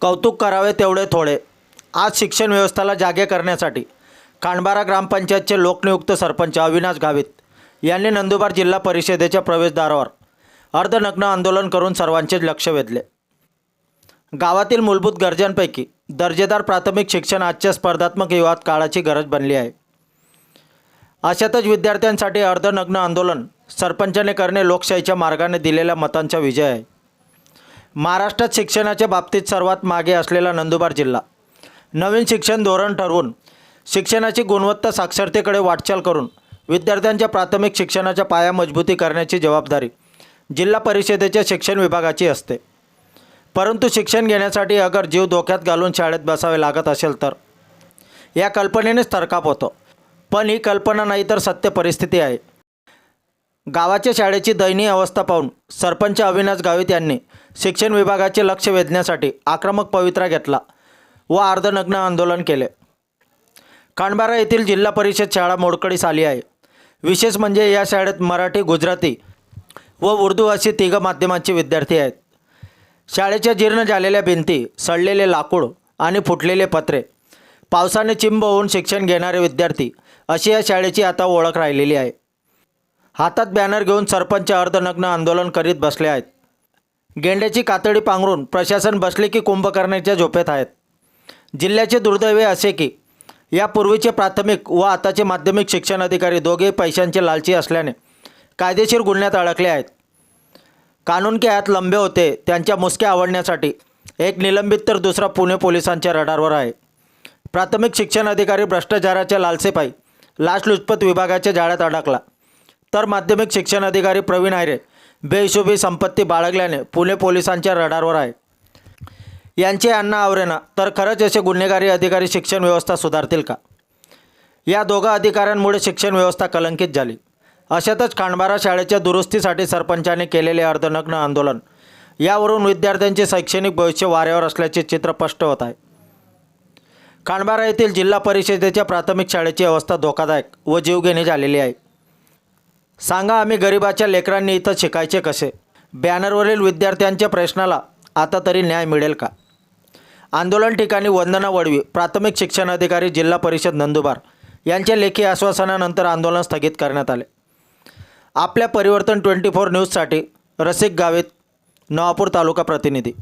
कौतुक करावे तेवढे थोडे. आज शिक्षण व्यवस्थेला जागे करण्यासाठी खांडबारा ग्रामपंचायतचे लोकनियुक्त सरपंच अविनाश गावित यांनी नंदुरबार जिल्हा परिषदेच्या प्रवेशद्वारावर अर्धनग्न आंदोलन करून सर्वांचेच लक्ष वेधले. गावातील मूलभूत गरजांपैकी दर्जेदार प्राथमिक शिक्षण आजच्या स्पर्धात्मक युवात काळाची गरज बनली आहे. अशातच विद्यार्थ्यांसाठी अर्धनग्न आंदोलन सरपंचाने करणे लोकशाहीच्या मार्गाने दिलेल्या मतांचा विजय आहे. महाराष्ट्रात शिक्षणाच्या बाबतीत सर्वात मागे असलेला नंदुरबार जिल्हा. नवीन शिक्षण धोरण ठरवून शिक्षणाची गुणवत्ता साक्षरतेकडे वाटचाल करून विद्यार्थ्यांच्या प्राथमिक शिक्षणाच्या पाया मजबूती करण्याची जबाबदारी जिल्हा परिषदेच्या शिक्षण विभागाची असते. परंतु शिक्षण घेण्यासाठी अगर जीव धोक्यात घालून शाळेत बसावे लागत असेल तर? या कल्पनेनेच थरकाप होतो. पण ही कल्पना नाही तर सत्य परिस्थिती आहे. गावाच्या शाळेची दयनीय अवस्था पाहून सरपंच अविनाश गावित यांनी शिक्षण विभागाचे लक्ष वेधण्यासाठी आक्रमक पवित्रा घेतला व अर्धनग्न आंदोलन केले. खांडबारा येथील जिल्हा परिषद शाळा मोडकळीस आली आहे. विशेष म्हणजे या शाळेत मराठी गुजराती व उर्दू अशी तिघं माध्यमांचे विद्यार्थी आहेत. शाळेच्या जीर्ण झालेल्या भिंती सडलेले लाकूड आणि फुटलेले पत्रे पावसाने चिंब होऊन शिक्षण घेणारे विद्यार्थी अशी या शाळेची आता ओळख राहिलेली आहे. हातात बॅनर घेऊन सरपंच अर्धनग्न आंदोलन करीत बसले आहेत. गेंड्याची कातडी पांघरून प्रशासन बसले की कुंभकर्णाच्या झोपेत आहेत. जिल्ह्याचे दुर्दैव असे की यापूर्वीचे प्राथमिक व आताचे माध्यमिक शिक्षण अधिकारी दोघे पैशांचे लालची असल्याने कायदेशीर गुन्ह्यात अडकले आहेत. कानून के हात लंबे होते त्यांच्या मुसक्या आवडण्यासाठी एक निलंबित तर दुसरा पुणे पोलिसांच्या रडारवर आहे. प्राथमिक शिक्षण अधिकारी भ्रष्टाचाराच्या लालसेपायी लाचलुचपत विभागाच्या जाळ्यात अडकला. तर माध्यमिक शिक्षण अधिकारी प्रवीण आयरे बेहिशोबी संपत्ती बाळगल्याने पुणे पोलिसांच्या रडारवर आहे. यांचे यांना आवरेना तर खरंच असे गुन्हेगारी अधिकारी शिक्षण व्यवस्था सुधारतील का? या दोघा अधिकाऱ्यांमुळे शिक्षण व्यवस्था कलंकित झाली. अशातच खांडबारा शाळेच्या दुरुस्तीसाठी सरपंचाने केलेले अर्धनग्न आंदोलन यावरून विद्यार्थ्यांचे शैक्षणिक भविष्य वाऱ्यावर असल्याचे चित्र स्पष्ट होत आहे. खांडबारा येथील जिल्हा परिषदेच्या प्राथमिक शाळेची अवस्था धोकादायक व जीवघेणी झालेली आहे. सांगा आम्ही गरिबाच्या लेकरांनी इथं शिकायचे कसे? बॅनरवरील विद्यार्थ्यांच्या प्रश्नाला आता तरी न्याय मिळेल का? आंदोलन ठिकाणी वंदना वडवी प्राथमिक शिक्षण अधिकारी जिल्हा परिषद नंदुबार यांच्या लेखी आश्वासनानंतर आंदोलन स्थगित करण्यात आले. आपल्या परिवर्तन ट्वेंटी फोर न्यूजसाठी रसिक गावित नवापूर तालुका प्रतिनिधी.